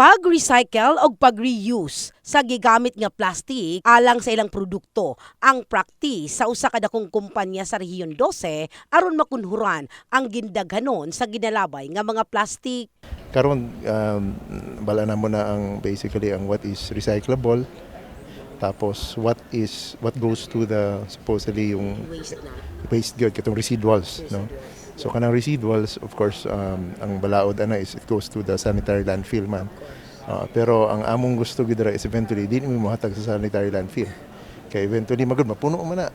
pag-recycle o pag-reuse sa gigamit nga plastic alang sa ilang produkto. Ang practice sa usa ka dakong kumpanya sa rehiyon 12 aron makunhuran ang gindaghanon sa ginalabay nga mga plastic. karon um, bala na mo na ang basically ang what is recyclable. Tapos what is what goes to the supposedly yung waste good katong residuals no so kanang residuals of course um, ang balaod ana is it goes to the sanitary landfill man Ah, pero ang among gusto gid is eventually di mo mohatag sa sanitary landfill. Kay eventually magud mapuno man na.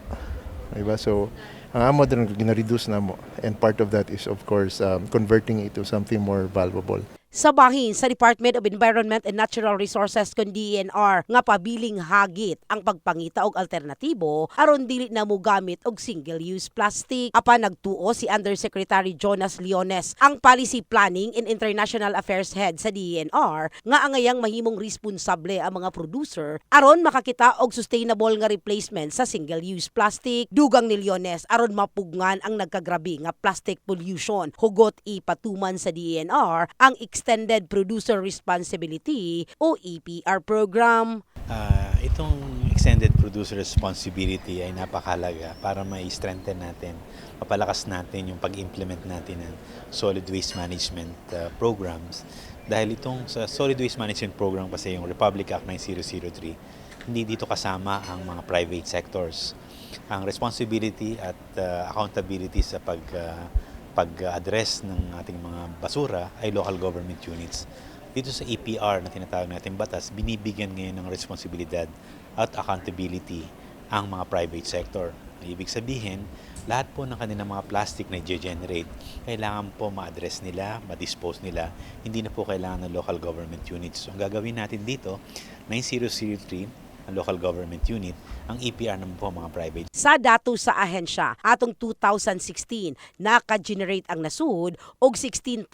Diba? So ang amo din gina-reduce na mo. And part of that is of course um, converting it to something more valuable Sa bahin sa Department of Environment and Natural Resources kun DENR nga pabiling hagit ang pagpangita og alternatibo aron dili na mo gamit og single-use plastic. Apan nagtuo si Undersecretary Jonas Leones ang Policy Planning and International Affairs Head sa DENR nga angayang mahimong responsable ang mga producer aron makakita og sustainable nga replacement sa single-use plastic. Dugang ni Leones aron mapugngan ang nagkagrabi nga plastic pollution. Hugot ipatuman sa DENR ang Extended Producer Responsibility o EPR program. Ah, itong extended producer responsibility ay napakalaga para ma-strengthen natin, mapalakas natin yung pag-implement natin ng solid waste management ah, programs. Dahil itong sa solid waste management program kasi yung Republic Act 9003, hindi dito kasama ang mga private sectors. Ang responsibility at ah, accountability sa pag ah, pag-address ng ating mga basura ay local government units. Dito sa EPR na tinatawag natin batas, binibigyan ngayon ng responsibilidad at accountability ang mga private sector. Ibig sabihin, lahat po ng kanilang mga plastic na i-generate, kailangan po ma-address nila, ma-dispose nila. Hindi na po kailangan ng local government units. So, ang gagawin natin dito, 9003, ang local government unit, ang EPR naman po mga private Sa dato sa ahensya, atong 2016, naka-generate ang nasud og 16,000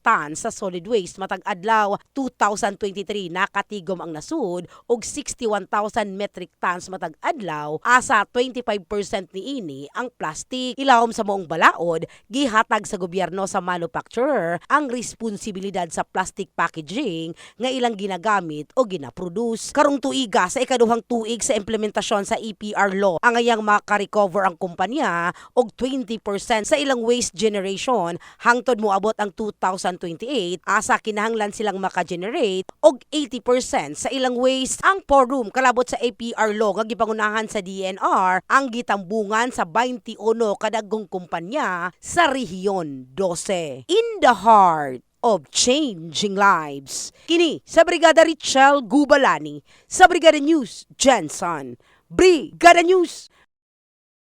tons sa solid waste matag adlaw 2023 nakatigom ang nasud og 61,000 metric tons matag adlaw asa 25% niini ang plastic. Ilawom sa moong balaod, gihatag sa gobyerno sa manufacturer ang responsibilidad sa plastic packaging nga ilang ginagamit o ginaproduce. Karong tuiga sa ikaduhang tuig sa implementasyon sa EPR law, ang ayang makarecover ang kumpanya og 20% sa ilang waste generation hangtod moabot ang 2028 asa kinahanglan silang maka-generate og 80% sa ilang waste. Ang forum kalabot sa APR law nga gipangunahan sa DNR ang gitambungan sa 21 kadagong kumpanya sa rehiyon 12. In the heart of changing lives. Kini sa Brigada Richel Gubalani sa Brigada News Jensen. Brigada News